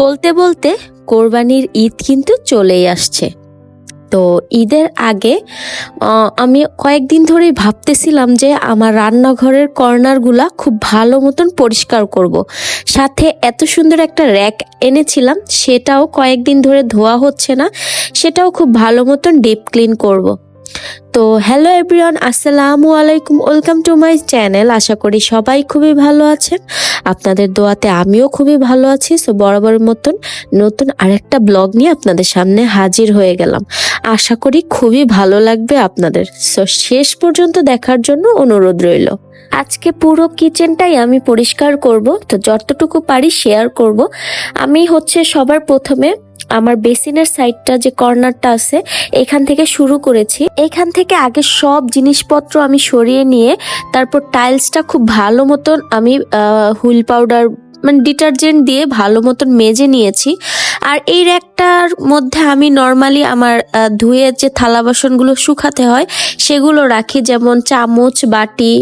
বলতে বলতে কোরবানির ঈদ কিন্তু চলেই আসছে তো ঈদের আগে আমি কয়েকদিন ধরেই ভাবতেছিলাম যে আমার রান্নাঘরের কর্নারগুলা খুব ভালো মতন পরিষ্কার করব। সাথে এত সুন্দর একটা র্যাক এনেছিলাম, সেটাও কয়েকদিন ধরে ধোয়া হচ্ছে না, সেটাও খুব ভালো মতন ডিপ ক্লিন করব। তো হ্যালো এভরিওয়ান আসসালামু আলাইকুম ওয়েলকাম টু মাই চ্যানেল আশা করি সবাই খুবই ভালো আছেন। আপনাদের দোয়াতে আমিও খুবই ভালো আছি। সো বরাবর মতন নতুন আরেকটা ব্লগ নিয়ে আপনাদের সামনে হাজির হয়ে গেলাম। আশা করি খুবই ভালো লাগবে আপনাদের। সো শেষ পর্যন্ত দেখার জন্য অনুরোধ রইল। আজকে পুরো কিচেনটাই আমি পরিষ্কার করব। তো, যতটুকু পারি শেয়ার করব। আমি হচ্ছে সবার প্রথমে আমার বেসিনের সাইডটা যে কর্নারটা আছে, এখান থেকে শুরু করেছি। এখান থেকে আগে সব জিনিসপত্র আমি সরিয়ে নিয়ে, তারপর টাইলসটা খুব ভালো মতন আমি হুইল পাউডার মানে ডিটারজেন্ট দিয়ে ভালো মতন মেজে নিয়েছি। আর এই র্যাকটার মধ্যে আমি নর্মালি আমার ধুয়ে যে থালা বাসনগুলো শুকাতে হয়, সেগুলো রাখি, যেমন চামচ, বাটি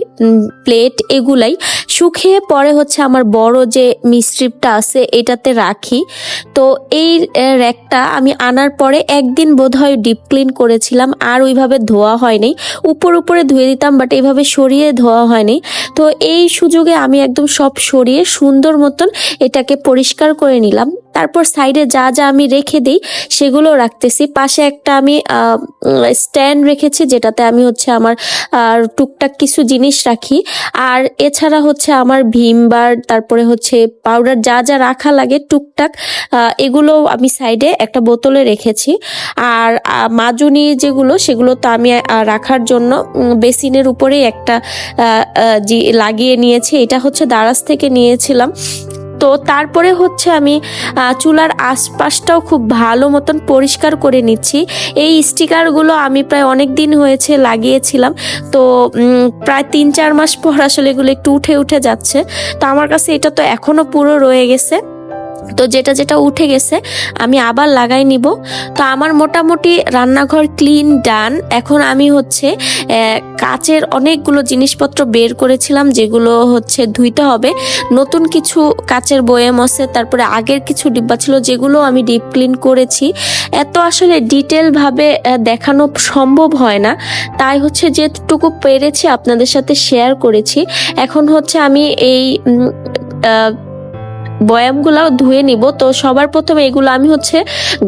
প্লেট এগুলাই। শুকিয়ে পরে হচ্ছে আমার বড় যে মিস্ট্রিপটা আছে, এটাতে রাখি। তো এই র্যাকটা আমি আনার পরে একদিন বোধহয় ডিপ ক্লিন করেছিলাম, আর ওইভাবে ধোয়া হয়নি। উপর উপরে ধুয়ে দিতাম বাট এইভাবে সরিয়ে ধোয়া হয়নি। তো এই সুযোগে আমি একদম সব সরিয়ে সুন্দর মতন এটাকে পরিষ্কার করে নিলাম। তারপর সাইডে যা যা আমি রেখে দিই সেগুলো রাখতেছি। পাশে একটা আমি স্ট্যান্ড রেখেছি যেটাতে আমি হচ্ছে আমার টুকটাক কিছু জিনিস রাখি। আর এছাড়া হচ্ছে আমার ভীম বার, তারপরে হচ্ছে পাউডার যা যা রাখা লাগে টুকটাক এগুলো আমি সাইডে একটা বোতলে রেখেছি। আর মাজুনি যেগুলো সেগুলো তো আমি রাখার জন্য বেসিনের উপরেই একটা লাগিয়ে নিয়েছি। এটা হচ্ছে দারাজ থেকে নিয়েছিলাম। তো তারপরে হচ্ছে আমি চুলার আশপাশটাও খুব ভালো মতন পরিষ্কার করে নিচ্ছি। এই স্টিকারগুলো আমি প্রায় অনেক দিন হয়েছে লাগিয়েছিলাম। তো প্রায় তিন চার মাস পর আসলে এগুলো একটু উঠে উঠে যাচ্ছে। তো আমার কাছে এটা তো এখনও পুরো রয়ে গেছে। তো যেটা যেটা উঠে গেছে, আমি আবার লাগাই নিব। তো আমার মোটামুটি রান্নাঘর ক্লিন ডান এখন আমি হচ্ছে কাচের অনেকগুলো জিনিসপত্র বের করেছিলাম, যেগুলো হচ্ছে ধুইতে হবে। নতুন কিছু কাচের বয়াম আছে, তারপরে আগের কিছু ডিব্বা ছিল, যেগুলো আমি ডিপ ক্লিন করেছি। এত আসলে ডিটেলভাবে দেখানো সম্ভব হয় না। তাই হচ্ছে যেটুকু পেরেছি আপনাদের সাথে শেয়ার করেছি। এখন হচ্ছে আমি এই বয়ামগুলো ধুয়ে নিব। তো সবার প্রথমে এগুলো আমি হচ্ছে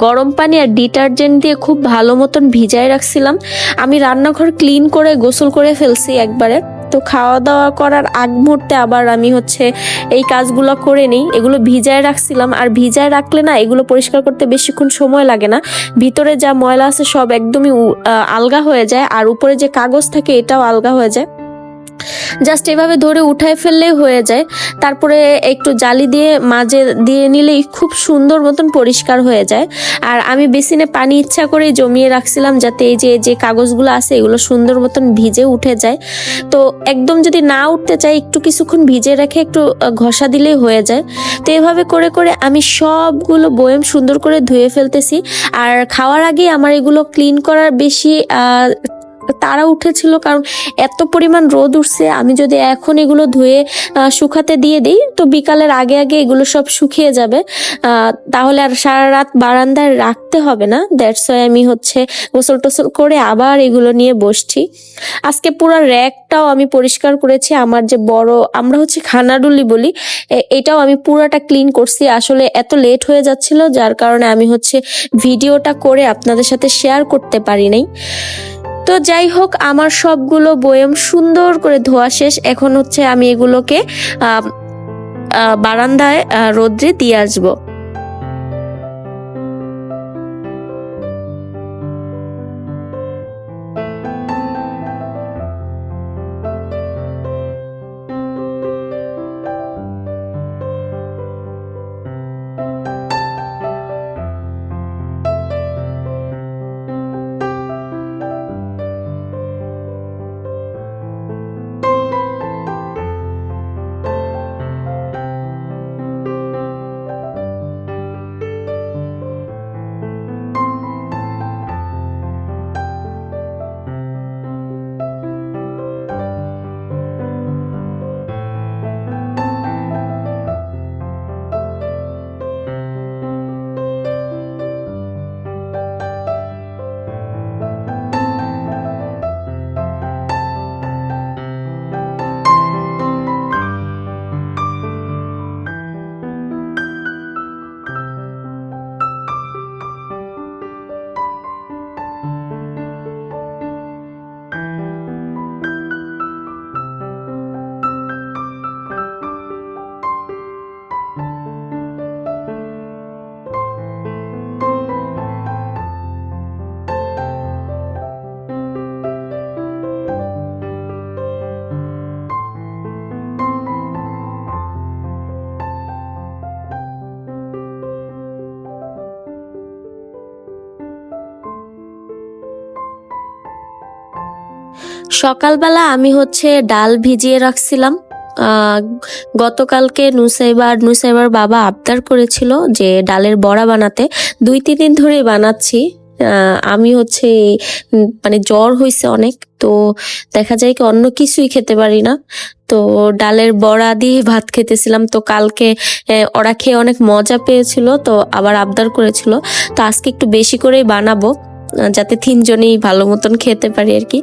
গরম পানি আর ডিটারজেন্ট দিয়ে খুব ভালো মতন ভিজায় রাখছিলাম। আমি রান্নাঘর ক্লিন করে গোসল করে ফেলছি একবারে। তো খাওয়া দাওয়া করার আগ মুহূর্তে আবার আমি হচ্ছে এই কাজগুলো করে নিই। এগুলো ভিজায় রাখছিলাম। আর ভিজায় রাখলে না এগুলো পরিষ্কার করতে বেশিক্ষণ সময় লাগে না। ভিতরে যা ময়লা আছে সব একদমই আলগা হয়ে যায়। আর উপরে যে কাগজ থাকে এটাও আলগা হয়ে যায়। জাস্ট এভাবে ধরে উঠায় ফেললেই হয়ে যায়। তারপরে একটু জালি দিয়ে মাঝে দিয়ে নিলেই খুব সুন্দর মতন পরিষ্কার হয়ে যায়। আর আমি বেসিনে পানি ইচ্ছা করে জমিয়ে রাখছিলাম যাতে এই যে যে কাগজগুলো আছে এগুলো সুন্দর মতন ভিজে উঠে যায়। তো একদম যদি না উঠতে চাই, একটু কিছুক্ষণ ভিজে রেখে একটু ঘষা দিলেই হয়ে যায়। তো এভাবে করে করে আমি সবগুলো বয়েম সুন্দর করে ধুয়ে ফেলতেছি। আর খাওয়ার আগে আমার এগুলো ক্লিন করার বেশি তারা উঠেছিল, কারণ এত পরিমাণ রোদ উঠছে, আমি যদি এখন এগুলো ধুয়ে শুকাতে দিয়ে দিই, তো বিকালের আগে আগে এগুলো সব শুকিয়ে যাবে। তাহলে আর সারা রাত বারান্দায় রাখতে হবে না। দ্যাটস ওয়াই আমি হচ্ছে গোসল টোসল করে আবার এগুলো নিয়ে বসছি। আজকে পুরো র্যাকটাও আমি পরিষ্কার করেছি, আমার যে বড়, আমরা হচ্ছে খানাডুলি বলি এটাও আমি পুরোটা ক্লিন করছি। আসলে এত লেট হয়ে যাচ্ছিল, যার কারণে আমি হচ্ছে ভিডিওটা করে আপনাদের সাথে শেয়ার করতে পারি নাই। তো যাই হোক, আমার সবগুলো বয়ম সুন্দর করে ধোয়া শেষ। এখন হচ্ছে আমি এগুলোকে বারান্দায় রোদ্রে দিয়ে আসব। সকালবেলা আমি হচ্ছে ডাল ভিজিয়ে রাখছিলাম। গতকালকে নুসাইবার নুসাইবার বাবা আবদার করেছিল যে ডালের বড়া বানাতে। দুই, তিন দিন ধরেই বানাচ্ছি। আমি হচ্ছে মানে জ্বর হয়েছে অনেক, তো দেখা যায় কি অন্য কিছুই খেতে পারি না। তো ডালের বড়া দিয়ে ভাত খেতেছিলাম। তো কালকে ওরা খেয়ে অনেক মজা পেয়েছিল, তো আবার আবদার করেছিল। তো আজকে একটু বেশি করেই বানাবো। যাতে তিনজনেই ভালো মতন খেতে পারি আর কি।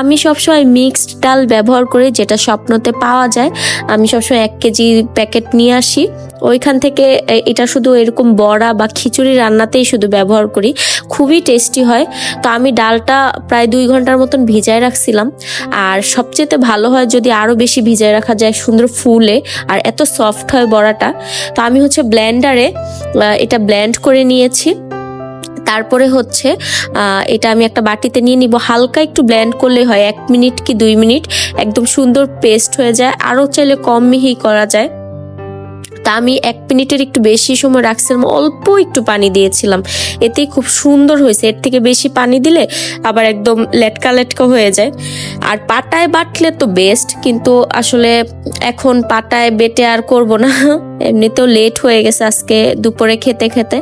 আমি সবসময় মিক্সড ডাল ব্যবহার করি যেটা স্বপ্নতে পাওয়া যায়, আমি সবসময় এক কেজি প্যাকেট নিয়ে আসি। ওইখান থেকে এটা শুধু এরকম বড়া বা খিচুড়ি রান্নাতেই শুধু ব্যবহার করি। খুবই টেস্টি হয়। তো আমি ডালটা প্রায় দুই ঘণ্টার মতন ভিজায় রাখছিলাম। আর সবচেয়ে ভালো হয় যদি আরও বেশি ভিজায় রাখা যায় সুন্দর ফুলে আর এত সফট হয় বড়াটা, তো আমি হচ্ছে ব্ল্যান্ডারে এটা ব্ল্যান্ড করে নিয়েছি। তারপরে হচ্ছে এটা আমি একটা বাটিতে নিয়ে নিব। হালকা একটু ব্ল্যান্ড করলে হয়, এক মিনিট কি দুই মিনিট, একদম সুন্দর পেস্ট হয়ে যায়। আরও চাইলে কম মিহি করা যায়। তা আমি এক মিনিটের একটু বেশি সময় রাখছিলাম, অল্প একটু পানি দিয়েছিলাম। এতেই খুব সুন্দর হয়েছে। এর থেকে বেশি পানি দিলে আবার একদম লেটকা লেটকা হয়ে যায়। আর পাটায় বাটলে তো বেস্ট কিন্তু আসলে এখন পাটায় বেটে আর করব না। এমনিতেও লেট হয়ে গেছে আজকে দুপুরে খেতে খেতে।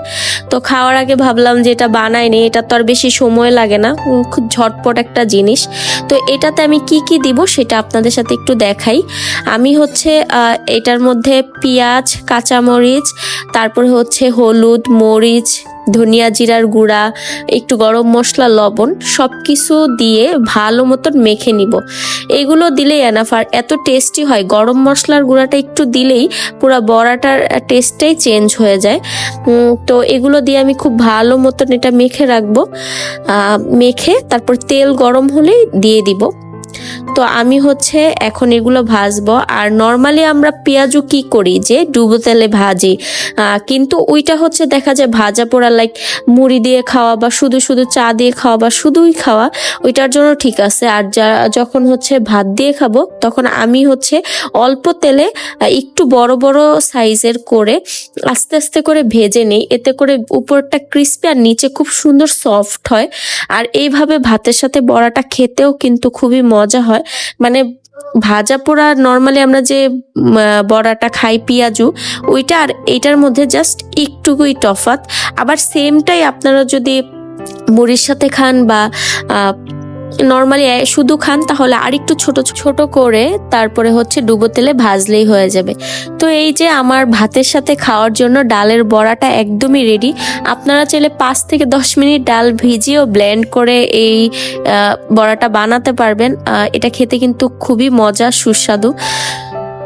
তো খাওয়ার আগে ভাবলাম যে এটা বানাইনি এটা তো আর বেশি সময় লাগে না খুব ঝটপট একটা জিনিস। তো এটাতে আমি কি কি দিব সেটা আপনাদের সাথে একটু দেখাই। আমি হচ্ছে এটার মধ্যে পেঁয়াজ, কাঁচামরিচ, তারপরে হচ্ছে হলুদ, মরিচ ধনিয়া জিরার গুঁড়া, একটু গরম মশলা, লবণ সব কিছু দিয়ে ভালো মতন মেখে নিব। এগুলো দিলেই এনাফ আর এত টেস্টি হয়। গরম মশলার গুঁড়াটা একটু দিলেই পুরো বড়াটার টেস্টটাই চেঞ্জ হয়ে যায়। তো এগুলো দিয়ে আমি খুব ভালো মতন এটা মেখে রাখব। মেখে তারপর তেল গরম হলেই দিয়ে দিব। তো আমি হচ্ছে এখন এগুলো ভাজবো। আর নর্মালি আমরা পেঁয়াজও কি করি যে, ডুবো তেলে ভাজি। কিন্তু ওইটা হচ্ছে দেখা যায় ভাজা পোড়া লাইক মুড়ি দিয়ে খাওয়া বা শুধু শুধু চা দিয়ে খাওয়া বা শুধুই খাওয়া, ওইটার জন্য ঠিক আছে। আর যা, যখন হচ্ছে ভাত দিয়ে খাব, তখন আমি হচ্ছে অল্প তেলে একটু বড় বড় সাইজের করে আস্তে আস্তে করে ভেজে নিই। এতে করে উপরটা ক্রিস্পি আর নিচে খুব সুন্দর সফট হয়। আর এইভাবে ভাতের সাথে বড়াটা খেতেও কিন্তু খুবই মজা হয়। মানে ভাজা পোড়া নর্মালি আমরা যে বড়াটা খাই, পেঁয়াজু, ওইটা আর এইটার মধ্যে জাস্ট একটুকুই টফাত আবার সেমটাই আপনারা যদি মুড়ির সাথে খান বা নর্মালি শুধু খান, তাহলে আরেকটু ছোট ছোট করে তারপরে হচ্ছে ডুবো তেলে ভাজলেই হয়ে যাবে। তো এই যে আমার ভাতের সাথে খাওয়ার জন্য ডালের বড়াটা একদমই রেডি আপনারা চাইলে পাঁচ থেকে দশ মিনিট ডাল ভিজিয়েও ব্লেন্ড করে এই বড়াটা বানাতে পারবেন। এটা খেতে কিন্তু খুবই মজা, সুস্বাদু।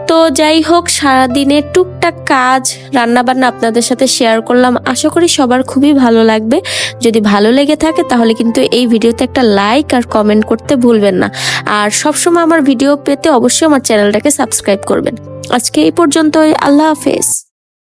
তো যাই হোক সারাদিনে টুকটাক কাজ, রান্নাবান্না আপনাদের সাথে শেয়ার করলাম। আশা করি সবার খুবই ভালো লাগবে। যদি ভালো লেগে থাকে, তাহলে কিন্তু এই ভিডিওতে একটা লাইক আর কমেন্ট করতে ভুলবেন না। আর সবসময় আমার ভিডিও পেতে অবশ্যই আমার চ্যানেলটাকে সাবস্ক্রাইব করবেন। আজকে এই পর্যন্তই। আল্লাহ হাফেজ।